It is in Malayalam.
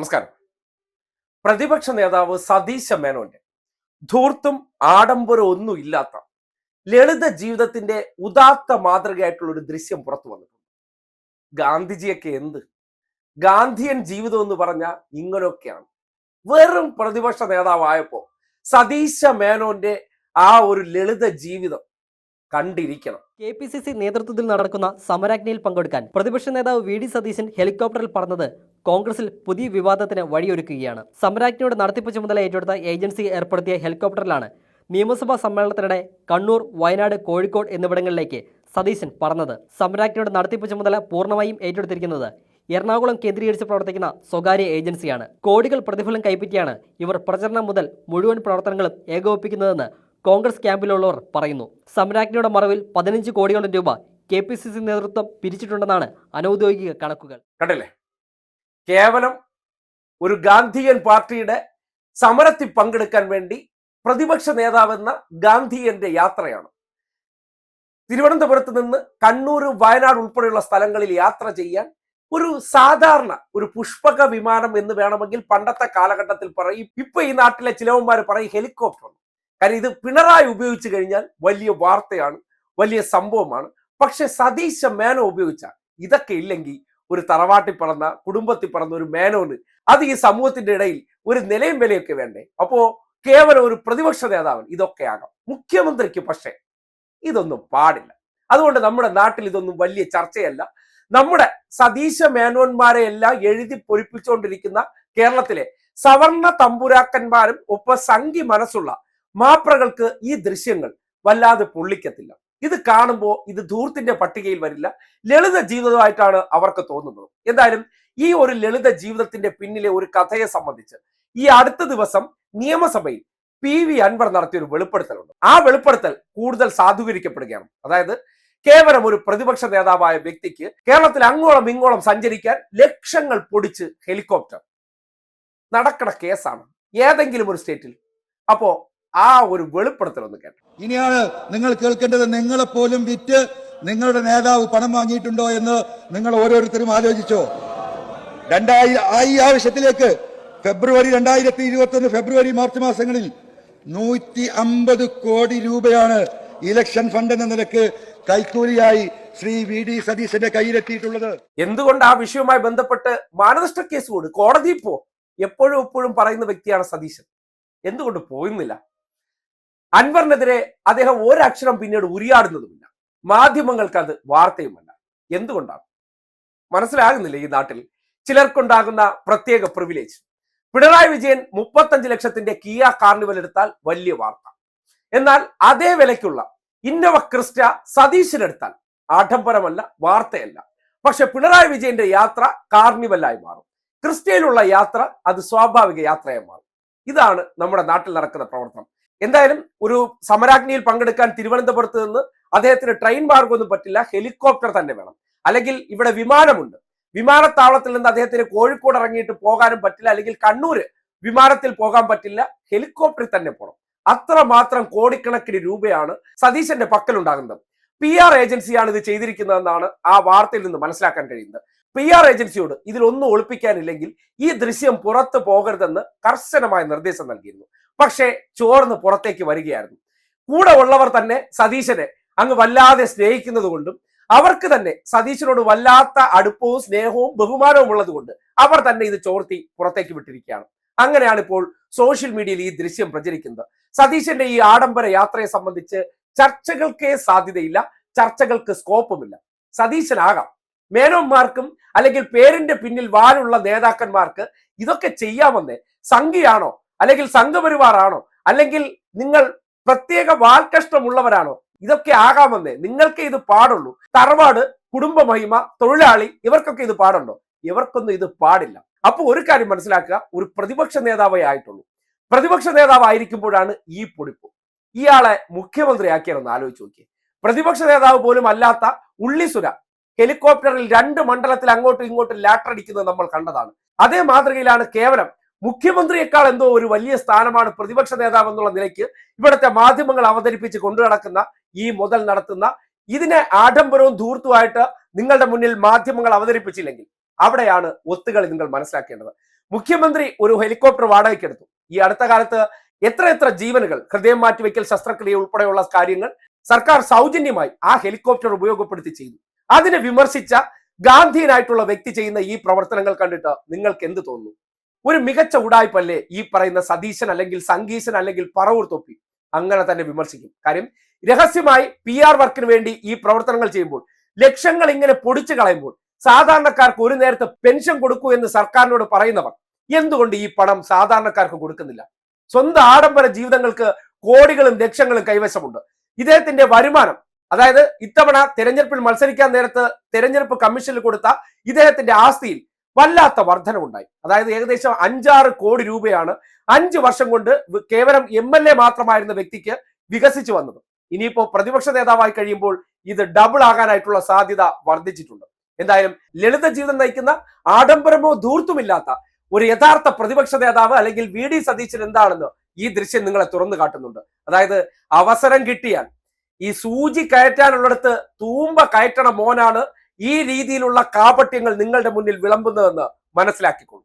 നമസ്കാരം. പ്രതിപക്ഷ നേതാവ് സതീശ മേനോന്റെ ധൂർത്തും ആഡംബരവും ഒന്നും ഇല്ലാത്ത ലളിത ജീവിതത്തിന്റെ ഉദാത്ത മാതൃകയായിട്ടുള്ള ഒരു ദൃശ്യം പുറത്തു വന്നിട്ടുണ്ട്. ഗാന്ധിജിയൊക്കെ എന്ത്? ഗാന്ധിയൻ ജീവിതം എന്ന് പറഞ്ഞാൽ ഇങ്ങനെയൊക്കെയാണ്. വെറും പ്രതിപക്ഷ നേതാവായപ്പോ സതീശ മേനോന്റെ ആ ഒരു ലളിത ജീവിതം കണ്ടിരിക്കണം. കെ പി സി സി നേതൃത്വത്തിൽ നടക്കുന്ന സമരാജ്ഞയിൽ പങ്കെടുക്കാൻ പ്രതിപക്ഷ നേതാവ് വി ഡി സതീശൻ ഹെലികോപ്റ്ററിൽ പറഞ്ഞത് കോൺഗ്രസിൽ പുതിയ വിവാദത്തിന് വഴിയൊരുക്കുകയാണ്. സമരാജ്ഞയുടെ നടത്തിപ്പ് ചുമതല ഏറ്റെടുത്ത ഏജൻസി ഏർപ്പെടുത്തിയ ഹെലികോപ്റ്ററിലാണ് നിയമസഭാ സമ്മേളനത്തിനിടെ കണ്ണൂർ വയനാട് കോഴിക്കോട് എന്നിവിടങ്ങളിലേക്ക് സതീശൻ പറഞ്ഞത് സമരാജ്ഞയുടെ നടത്തിപ്പ് ചുമതല പൂർണമായും ഏറ്റെടുത്തിരിക്കുന്നത് എറണാകുളം കേന്ദ്രീകരിച്ച് പ്രവർത്തിക്കുന്ന സ്വകാര്യ ഏജൻസിയാണ്. കോടികൾ പ്രതിഫലം കൈപ്പറ്റിയാണ് ഇവർ പ്രചരണം മുതൽ മുഴുവൻ പ്രവർത്തനങ്ങളും ഏകോപിപ്പിക്കുന്നതെന്ന് കോൺഗ്രസ് ക്യാമ്പിലുള്ളവർ പറയുന്നു സമരാജ്ഞിയുടെ മറവിൽ പതിനഞ്ച് കോടിയോളം രൂപ കെ പി സി സി നേതൃത്വം പിരിച്ചിട്ടുണ്ടെന്നാണ് അനൌദ്യോഗിക കണക്കുകൾ. കണ്ടല്ലേ? കേവലം ഒരു ഗാന്ധിയൻ പാർട്ടിയുടെ സമരത്തിൽ പങ്കെടുക്കാൻ വേണ്ടി പ്രതിപക്ഷ നേതാവെന്ന ഗാന്ധിയന്റെ യാത്രയാണ്. തിരുവനന്തപുരത്ത് നിന്ന് കണ്ണൂർ വയനാട് ഉൾപ്പെടെയുള്ള സ്ഥലങ്ങളിൽ യാത്ര ചെയ്യാൻ ഒരു സാധാരണ ഒരു പുഷ്പക വിമാനം എന്ന് വേണമെങ്കിൽ പണ്ടത്തെ കാലഘട്ടത്തിൽ പറയും. ഇപ്പൊ ഈ നാട്ടിലെ ചിലവന്മാർ പറയും ഹെലികോപ്റ്റർ കാര്യം ഇത് പിണറായി ഉപയോഗിച്ചു കഴിഞ്ഞാൽ വലിയ വാർത്തയാണ് വലിയ സംഭവമാണ്. പക്ഷെ സതീശ മേനോ ഉപയോഗിച്ച ഇതൊക്കെ ഇല്ലെങ്കിൽ ഒരു തറവാട്ടിൽ പറന്ന കുടുംബത്തിൽ പറന്ന ഒരു മേനോന് അത് ഈ സമൂഹത്തിന്റെ ഇടയിൽ ഒരു നിലയും വിലയൊക്കെ വേണ്ടേ? അപ്പോ കേവലം ഒരു പ്രതിപക്ഷ നേതാവൻ ഇതൊക്കെ ആകാം. മുഖ്യമന്ത്രിക്ക് പക്ഷേ ഇതൊന്നും പാടില്ല. അതുകൊണ്ട് നമ്മുടെ നാട്ടിൽ ഇതൊന്നും വലിയ ചർച്ചയല്ല. നമ്മുടെ സതീശ മേനോന്മാരെ എല്ലാം എഴുതി പൊരിപ്പിച്ചുകൊണ്ടിരിക്കുന്ന കേരളത്തിലെ സവർണ തമ്പുരാക്കന്മാരും ഒപ്പം സംഘി മനസ്സുള്ള മാപ്രകൾക്ക് ഈ ദൃശ്യങ്ങൾ വല്ലാതെ പൊള്ളിക്കത്തില്ല. ഇത് കാണുമ്പോൾ ഇത് ധൂർത്തിന്റെ പട്ടികയിൽ വരില്ല. ലളിത ജീവിതമായിട്ടാണ് അവർക്ക് തോന്നുന്നത്. എന്തായാലും ഈ ഒരു ലളിത ജീവിതത്തിന്റെ പിന്നിലെ ഒരു കഥയെ സംബന്ധിച്ച് ഈ അടുത്ത ദിവസം നിയമസഭയിൽ പി വി അൻവർ നടത്തിയ ഒരു വെളിപ്പെടുത്തലുണ്ട്. ആ വെളിപ്പെടുത്തൽ കൂടുതൽ സാധൂകരിക്കപ്പെടുകയാണ്. അതായത് കേവലം ഒരു പ്രതിപക്ഷ നേതാവായ വ്യക്തിക്ക് കേരളത്തിൽ അങ്ങോളം ഇങ്ങോളം സഞ്ചരിക്കാൻ ലക്ഷങ്ങൾ പൊടിച്ച് ഹെലികോപ്റ്റർ. നടക്കണ കേസാണ്. ഏതെങ്കിലും ഒരു സ്റ്റേറ്റിൽ. അപ്പോ ആ ഒരു വെളിപ്പെടുത്തൽ ഒന്ന് കേട്ടോ. ഇനിയാണ് നിങ്ങൾ കേൾക്കേണ്ടത് നിങ്ങളെ പോലും വിറ്റ് നിങ്ങളുടെ നേതാവ് പണം വാങ്ങിയിട്ടുണ്ടോ എന്ന് നിങ്ങൾ ഓരോരുത്തരും ആലോചിച്ചോ. രണ്ടായി ഈ ആവശ്യത്തിലേക്ക് ഫെബ്രുവരി രണ്ടായിരത്തി ഇരുപത്തി ഒന്ന് ഫെബ്രുവരി മാർച്ച് മാസങ്ങളിൽ നൂറ്റി അമ്പത് കോടി രൂപയാണ് ഇലക്ഷൻ ഫണ്ട് എന്ന നിലയ്ക്ക് കൈക്കൂലിയായി ശ്രീ വി ഡി സതീശന്റെ കയ്യിലെത്തിയിട്ടുള്ളത്. എന്തുകൊണ്ട് ആ വിഷയവുമായി ബന്ധപ്പെട്ട് മാനനഷ്ട കേസ് കൊടു? കോടതി പോ. എപ്പോഴും എപ്പോഴും പറയുന്ന വ്യക്തിയാണ് സതീശൻ. എന്തുകൊണ്ട് പോയുന്നില്ല അൻവറിനെതിരെ അദ്ദേഹം ഒരക്ഷരം പിന്നീട് ഉരിയാടുന്നതുമില്ല. മാധ്യമങ്ങൾക്ക് അത് വാർത്തയുമല്ല. എന്തുകൊണ്ടാണ്? മനസ്സിലാകുന്നില്ല ഈ നാട്ടിൽ? ചിലർക്കുണ്ടാകുന്ന പ്രത്യേക പ്രിവിലേജ് പിണറായി വിജയൻ മുപ്പത്തഞ്ച് ലക്ഷത്തിന്റെ കിയ കാർണിവൽ എടുത്താൽ വലിയ വാർത്ത. എന്നാൽ അതേ വിലയ്ക്കുള്ള ഇന്നവ ക്രിസ്റ്റ സതീശനെടുത്താൽ ആഡംബരമല്ല വാർത്തയല്ല. പക്ഷെ പിണറായി വിജയന്റെ യാത്ര കാർണിവലായി മാറും. ക്രിസ്റ്റയിലുള്ള യാത്ര അത് സ്വാഭാവിക യാത്രയായി മാറും. ഇതാണ് നമ്മുടെ നാട്ടിൽ നടക്കുന്ന പ്രവർത്തനം. എന്തായാലും ഒരു സമരാഗ്നിയിൽ പങ്കെടുക്കാൻ തിരുവനന്തപുരത്ത് നിന്ന് അദ്ദേഹത്തിന് ട്രെയിൻ മാർഗമൊന്നും പറ്റില്ല ഹെലികോപ്റ്റർ തന്നെ വേണം. അല്ലെങ്കിൽ ഇവിടെ വിമാനമുണ്ട്. വിമാനത്താവളത്തിൽ നിന്ന് അദ്ദേഹത്തിന് കോഴിക്കോട് ഇറങ്ങിയിട്ട് പോകാനും പറ്റില്ല അല്ലെങ്കിൽ കണ്ണൂര് വിമാനത്തിൽ പോകാൻ പറ്റില്ല ഹെലികോപ്റ്ററിൽ തന്നെ പോകണം അത്രമാത്രം കോടിക്കണക്കിന് രൂപയാണ് സതീശന്റെ പക്കലുണ്ടാകുന്നത്. പി ആർ ഏജൻസിയാണ് ഇത് ചെയ്തിരിക്കുന്നതെന്നാണ് ആ വാർത്തയിൽ നിന്ന് മനസ്സിലാക്കാൻ കഴിയുന്നത്. പി ആർ ഏജൻസിയോട് ഇതിലൊന്നും ഒളിപ്പിക്കാനില്ലെങ്കിൽ ഈ ദൃശ്യം പുറത്തു പോകരുതെന്ന് കർശനമായ നിർദ്ദേശം നൽകിയിരുന്നു. പക്ഷേ ചോർന്ന് പുറത്തേക്ക് വരികയായിരുന്നു. കൂടെ ഉള്ളവർ തന്നെ സതീശനെ അങ്ങ് വല്ലാതെ സ്നേഹിക്കുന്നത് കൊണ്ടും അവർക്ക് തന്നെ സതീശനോട് വല്ലാത്ത അടുപ്പവും സ്നേഹവും ബഹുമാനവും ഉള്ളത് കൊണ്ട് അവർ തന്നെ ഇത് ചോർത്തി പുറത്തേക്ക് വിട്ടിരിക്കുകയാണ്. അങ്ങനെയാണ് ഇപ്പോൾ സോഷ്യൽ മീഡിയയിൽ ഈ ദൃശ്യം പ്രചരിക്കുന്നത്. സതീശന്റെ ഈ ആഡംബര യാത്രയെ സംബന്ധിച്ച് ചർച്ചകൾക്കേ സാധ്യതയില്ല ചർച്ചകൾക്ക് സ്കോപ്പുമില്ല. സതീശനാകാം. മേനോന്മാർക്കും അല്ലെങ്കിൽ പേരിന്റെ പിന്നിൽ വാലുള്ള നേതാക്കന്മാർക്ക് ഇതൊക്കെ ചെയ്യാമെന്നേ സംഘിയാണോ അല്ലെങ്കിൽ സംഘപരിവാറാണോ? അല്ലെങ്കിൽ നിങ്ങൾ പ്രത്യേക വാൽക്കഷ്ടമുള്ളവരാണോ? ഇതൊക്കെ ആകാമെന്നേ. നിങ്ങൾക്ക് ഇത് പാടുള്ളൂ. തറവാട് കുടുംബ മഹിമ തൊഴിലാളി ഇവർക്കൊക്കെ ഇത് പാടുണ്ടോ? ഇവർക്കൊന്നും ഇത് പാടില്ല. അപ്പോൾ ഒരു കാര്യം മനസ്സിലാക്കുക. ഒരു പ്രതിപക്ഷ നേതാവേ ആയിട്ടുള്ളൂ. പ്രതിപക്ഷ നേതാവ് ആയിരിക്കുമ്പോഴാണ് ഈ പൊടിപ്പ്. ഇയാളെ മുഖ്യമന്ത്രിയാക്കിയതെന്ന് ആലോചിച്ച് നോക്കിയേ. പ്രതിപക്ഷ നേതാവ് പോലും അല്ലാത്ത ഉള്ളിസുര ഹെലികോപ്റ്ററിൽ രണ്ട് മണ്ഡലത്തിൽ അങ്ങോട്ടും ഇങ്ങോട്ടും ലാറ്ററടിക്കുന്നത് നമ്മൾ കണ്ടതാണ്. അതേ മാതൃകയിലാണ് കേവലം മുഖ്യമന്ത്രിയെക്കാൾ എന്തോ ഒരു വലിയ സ്ഥാനമാണ് പ്രതിപക്ഷ നേതാവ് എന്നുള്ള നിലയ്ക്ക് ഇവിടുത്തെ മാധ്യമങ്ങൾ അവതരിപ്പിച്ച് കൊണ്ടു നടക്കുന്ന ഈ മുതൽ നടത്തുന്ന ഇതിനെ ആഡംബരവും ധൂർത്തുമായിട്ട് നിങ്ങളുടെ മുന്നിൽ മാധ്യമങ്ങൾ അവതരിപ്പിച്ചില്ലെങ്കിൽ അവിടെയാണ് ഒത്തുകളി നിങ്ങൾ മനസ്സിലാക്കേണ്ടത്. മുഖ്യമന്ത്രി ഒരു ഹെലികോപ്റ്റർ വാടകയ്ക്ക് എടുത്തു. ഈ അടുത്ത കാലത്ത് എത്ര എത്ര ജീവനുകൾ ഹൃദയം മാറ്റിവെക്കൽ ശസ്ത്രക്രിയ ഉൾപ്പെടെയുള്ള കാര്യങ്ങൾ സർക്കാർ സൗജന്യമായി ആ ഹെലികോപ്റ്റർ ഉപയോഗപ്പെടുത്തി ചെയ്തു. അതിനെ വിമർശിച്ച ഗാന്ധിയനായിട്ടുള്ള വ്യക്തി ചെയ്യുന്ന ഈ പ്രവർത്തനങ്ങൾ കണ്ടിട്ട് നിങ്ങൾക്ക് എന്ത് തോന്നുന്നു? ഒരു മികച്ച ഉടായ്പല്ലേ ഈ പറയുന്ന സതീശൻ അല്ലെങ്കിൽ സംഗീശൻ അല്ലെങ്കിൽ പറവൂർ തൊപ്പി? അങ്ങനെ തന്നെ വിമർശിക്കും. കാര്യം രഹസ്യമായി പി ആർ വർക്കിന് വേണ്ടി ഈ പ്രവർത്തനങ്ങൾ ചെയ്യുമ്പോൾ ലക്ഷങ്ങൾ ഇങ്ങനെ പൊടിച്ചു കളയുമ്പോൾ സാധാരണക്കാർക്ക് ഒരു നേരത്തെ പെൻഷൻ കൊടുക്കൂ എന്ന് സർക്കാരിനോട് പറയുന്നവർ എന്തുകൊണ്ട് ഈ പണം സാധാരണക്കാർക്ക് കൊടുക്കുന്നില്ല? സ്വന്തം ആഡംബര ജീവിതങ്ങൾക്ക് കോടികളും ലക്ഷങ്ങളും കൈവശമുണ്ട്. ഇദ്ദേഹത്തിന്റെ വരുമാനം അതായത് ഇത്തവണ തെരഞ്ഞെടുപ്പിൽ മത്സരിക്കാൻ നേരത്ത് തെരഞ്ഞെടുപ്പ് കമ്മീഷനിൽ കൊടുത്ത ഇദ്ദേഹത്തിന്റെ ആസ്തിയിൽ വല്ലാത്ത വർധനവുണ്ടായി. അതായത് ഏകദേശം അഞ്ചാറ് കോടി രൂപയാണ് അഞ്ച് വർഷം കൊണ്ട് കേവലം എം എൽ എ മാത്രമായിരുന്ന വ്യക്തിക്ക് വികസിച്ചു വന്നത്. ഇനിയിപ്പോ പ്രതിപക്ഷ നേതാവായി കഴിയുമ്പോൾ ഇത് ഡബിൾ ആകാനായിട്ടുള്ള സാധ്യത വർദ്ധിച്ചിട്ടുണ്ട്. എന്തായാലും ലളിത ജീവിതം നയിക്കുന്ന ആഡംബരമോ ധൂർത്തുമില്ലാത്ത ഒരു യഥാർത്ഥ പ്രതിപക്ഷ നേതാവ് അല്ലെങ്കിൽ വി ഡി സതീശൻ എന്താണെന്ന് ഈ ദൃശ്യം നിങ്ങളെ തുറന്നു കാട്ടുന്നുണ്ട്. അതായത് അവസരം കിട്ടിയാൽ ഈ സൂചി കയറ്റാനുള്ളിടത്ത് തൂമ്പ കയറ്റണ മോനാണ് ഈ രീതിയിലുള്ള കാപട്യങ്ങൾ നിങ്ങളുടെ മുന്നിൽ വിളമ്പുന്നതെന്ന് മനസ്സിലാക്കിക്കൊള്ളു.